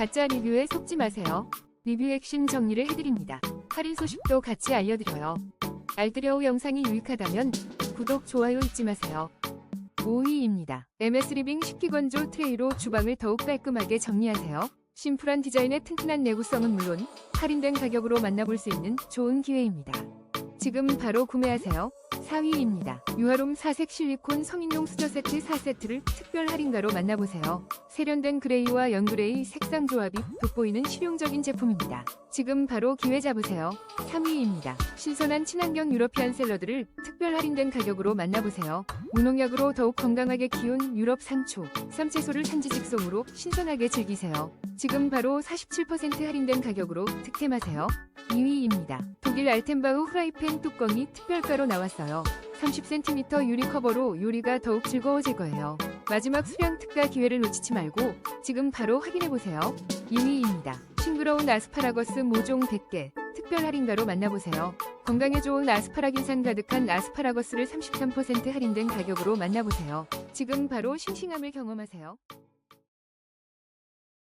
가짜 리뷰에 속지 마세요. 리뷰 핵심 정리를 해드립니다. 할인 소식도 같이 알려드려요. 알뜰여우 영상이 유익하다면 구독, 좋아요 잊지 마세요. 5위입니다. MS 리빙 식기건조 트레이로 주방을 더욱 깔끔하게 정리하세요. 심플한 디자인의 튼튼한 내구성은 물론 할인된 가격으로 만나볼 수 있는 좋은 기회입니다. 지금 바로 구매하세요. 4위입니다. 유아롬 4색 실리콘 성인용 수저 세트 4세트를 특별 할인가로 만나보세요. 세련된 그레이와 연그레이 색상 조합이 돋보이는 실용적인 제품입니다. 지금 바로 기회 잡으세요. 3위입니다. 신선한 친환경 유러피안 샐러드를 특별 할인된 가격으로 만나보세요. 무농약으로 더욱 건강하게 키운 유럽 상초, 쌈채소를 산지 직송으로 신선하게 즐기세요. 지금 바로 47% 할인된 가격으로 득템하세요. 2위입니다. 독일 알텐바우 후라이팬 뚜껑이 특별가로 나왔어요. 30cm 유리 커버로 요리가 더욱 즐거워질 거예요. 마지막 수량 특가 기회를 놓치지 말고 지금 바로 확인해보세요. 2위입니다. 싱그러운 아스파라거스 모종 100개 특별 할인가로 만나보세요. 건강에 좋은 아스파라긴산 가득한 아스파라거스를 33% 할인된 가격으로 만나보세요. 지금 바로 싱싱함을 경험하세요.